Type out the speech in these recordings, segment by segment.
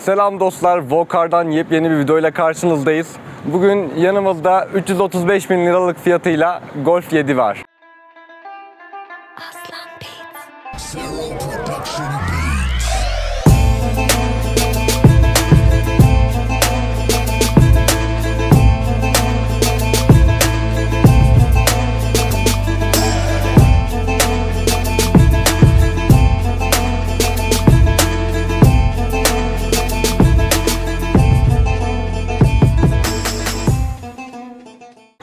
Selam dostlar, Vokar'dan yepyeni bir videoyla karşınızdayız. Bugün yanımızda 335 bin liralık fiyatıyla Golf 7 var. Aslan Beats.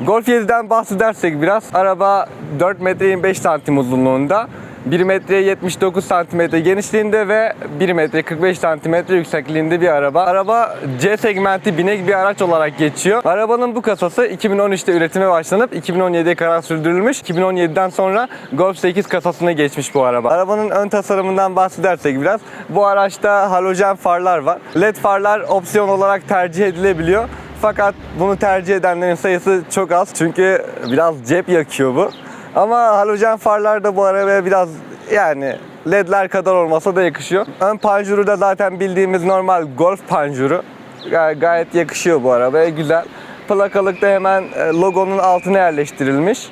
Golf 7'den bahsedersek biraz, araba 4 metre 25 santim uzunluğunda, 1 metre 79 santimetre genişliğinde ve 1 metre 45 santimetre yüksekliğinde bir araba. Araba C segmenti binek bir araç olarak geçiyor. Arabanın bu kasası 2013'te üretime başlanıp 2017'ye kadar sürdürülmüş. 2017'den sonra Golf 8 kasasına geçmiş bu araba. Arabanın ön tasarımından bahsedersek biraz, bu araçta halojen farlar var. LED farlar opsiyon olarak tercih edilebiliyor. Fakat bunu tercih edenlerin sayısı çok az çünkü biraz cep yakıyor bu. Ama halojen farlar da bu arabaya biraz yani ledler kadar olmasa da yakışıyor. Ön panjuru da zaten bildiğimiz normal golf panjuru. Gay- gayet yakışıyor bu arabaya güzel. Plakalık da hemen e, logonun altına yerleştirilmiş.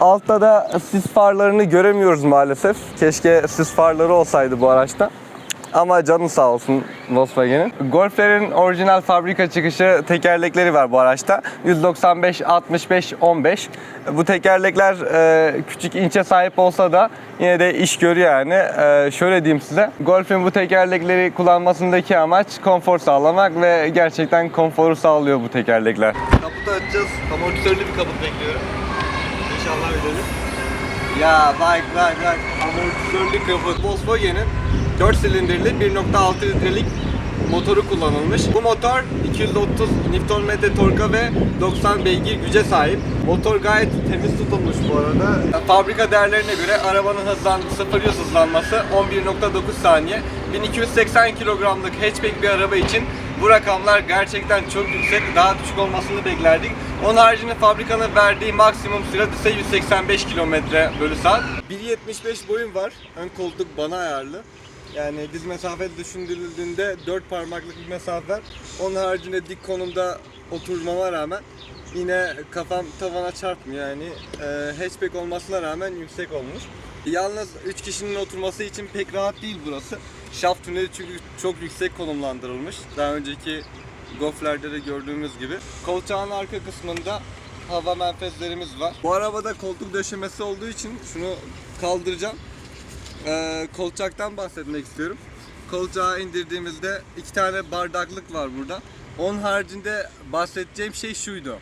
Altta da sis farlarını göremiyoruz maalesef. Keşke sis farları olsaydı bu araçta. Ama canı sağ olsun Volkswagen'in. Golf'lerin orijinal fabrika çıkışı tekerlekleri var bu araçta. 195, 65, 15. Bu tekerlekler e, küçük inçe sahip olsa da yine de iş görüyor yani. E, şöyle diyeyim size. Golf'in bu tekerlekleri kullanmasındaki amaç konfor sağlamak ve gerçekten konforu sağlıyor bu tekerlekler. Kaputu açacağız. Amortisörlü bir kaput bekliyorum. İnşallah ödelir. Ya bak bak bak amortisörlü kaput. Volkswagen'in 4 silindirli 1.6 litrelik motoru kullanılmış. Bu motor 230 Nm torka ve 90 beygir güce sahip. Motor gayet temiz tutulmuş bu arada. Fabrika değerlerine göre arabanın hızlan 0 100 hızlanması 11.9 saniye. 1280 kilogramlık hatchback bir araba için bu rakamlar gerçekten çok yüksek. Daha düşük olmasını beklerdik. Onun haricinde fabrikanın verdiği maksimum sürat ise 185 km bölü saat. 1.75 boyum var. Ön koltuk bana ayarlı. Yani diz mesafe düşündürüldüğünde 4 parmaklık bir mesafe var. Onun haricinde dik konumda oturmama rağmen yine kafam tavana çarpmıyor yani e, hatchback olmasına rağmen yüksek olmuş. Yalnız 3 kişinin oturması için pek rahat değil burası. Şaft tüneli çünkü çok yüksek konumlandırılmış. Daha önceki Golf'lerde de gördüğümüz gibi. Kolçağın arka kısmında hava menfezlerimiz var. Bu arabada koltuk döşemesi olduğu için şunu kaldıracağım. Ee, kolçaktan bahsetmek istiyorum. Kolçağı indirdiğimizde iki tane bardaklık var burada. Onun haricinde bahsedeceğim şey şuydu.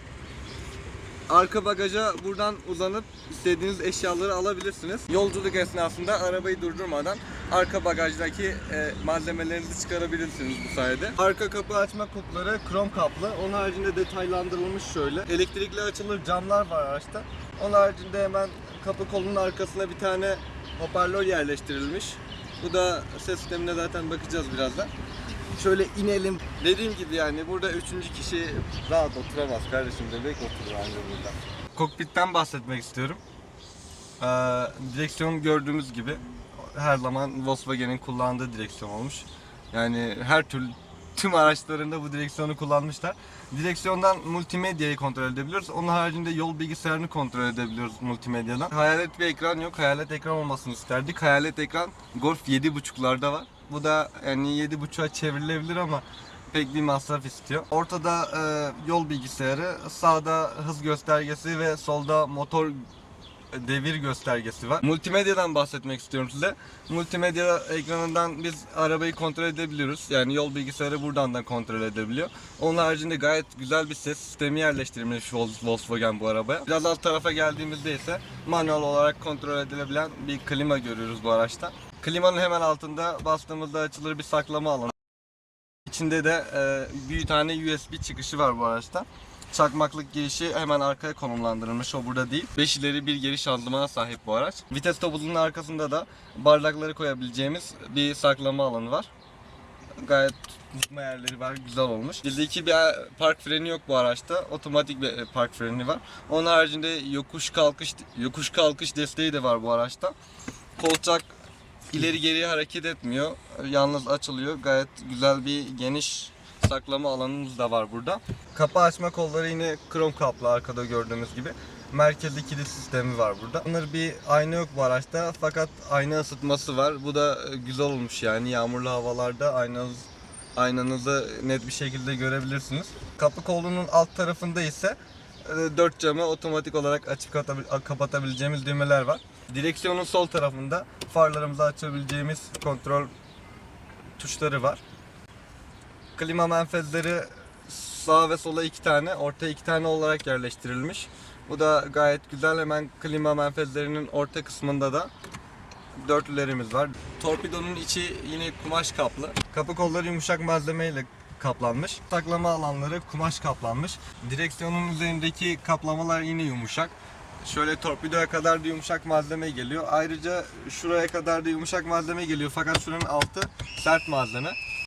Arka bagaja buradan uzanıp istediğiniz eşyaları alabilirsiniz. Yolculuk esnasında arabayı durdurmadan arka bagajdaki e, malzemelerinizi çıkarabilirsiniz bu sayede. Arka kapı açma kupları krom kaplı. Onun haricinde detaylandırılmış şöyle. Elektrikli açılır camlar var araçta. Onun haricinde hemen kapı kolunun arkasına bir tane hoparlör yerleştirilmiş. Bu da ses sistemine zaten bakacağız birazdan. Şöyle inelim. Dediğim gibi yani burada üçüncü kişi rahat oturamaz kardeşim bebek oturur anca burada. Kokpitten bahsetmek istiyorum. Ee, direksiyon gördüğümüz gibi her zaman Volkswagen'in kullandığı direksiyon olmuş. Yani her türlü tüm araçlarında bu direksiyonu kullanmışlar. Direksiyondan multimedyayı kontrol edebiliyoruz. Onun haricinde yol bilgisayarını kontrol edebiliyoruz multimedyadan. Hayalet bir ekran yok. Hayalet ekran olmasını isterdik. Hayalet ekran Golf 7.5'larda var. Bu da yani 7.5'a çevrilebilir ama pek bir masraf istiyor. Ortada e, yol bilgisayarı, sağda hız göstergesi ve solda motor devir göstergesi var. Multimedyadan bahsetmek istiyorum size. Multimedya ekranından biz arabayı kontrol edebiliyoruz. Yani yol bilgisayarı buradan da kontrol edebiliyor. Onun haricinde gayet güzel bir ses sistemi yerleştirilmiş Vol- Volkswagen bu arabaya. Biraz alt tarafa geldiğimizde ise manuel olarak kontrol edilebilen bir klima görüyoruz bu araçta. Klimanın hemen altında bastığımızda açılır bir saklama alanı. İçinde de e, bir tane USB çıkışı var bu araçta. Çakmaklık girişi hemen arkaya konumlandırılmış. O burada değil. 5 ileri bir geri şanzımana sahip bu araç. Vites topuzunun arkasında da bardakları koyabileceğimiz bir saklama alanı var. Gayet tutma yerleri var. Güzel olmuş. Bizdeki bir park freni yok bu araçta. Otomatik bir park freni var. Onun haricinde yokuş kalkış yokuş kalkış desteği de var bu araçta. Kolçak ileri geri hareket etmiyor. Yalnız açılıyor. Gayet güzel bir geniş saklama alanımız da var burada. Kapı açma kolları yine krom kaplı arkada gördüğünüz gibi. Merkezi kilit sistemi var burada. Bunlar bir ayna yok bu araçta fakat ayna ısıtması var. Bu da e, güzel olmuş yani yağmurlu havalarda aynanız aynanızı net bir şekilde görebilirsiniz. Kapı kolunun alt tarafında ise e, dört camı otomatik olarak açıp kapatabileceğimiz düğmeler var. Direksiyonun sol tarafında farlarımızı açabileceğimiz kontrol tuşları var. Klima menfezleri sağ ve sola iki tane, ortaya iki tane olarak yerleştirilmiş. Bu da gayet güzel. Hemen klima menfezlerinin orta kısmında da dörtlülerimiz var. Torpidonun içi yine kumaş kaplı. Kapı kolları yumuşak malzemeyle kaplanmış. Saklama alanları kumaş kaplanmış. Direksiyonun üzerindeki kaplamalar yine yumuşak. Şöyle torpidoya kadar da yumuşak malzeme geliyor. Ayrıca şuraya kadar da yumuşak malzeme geliyor fakat şuranın altı sert malzeme.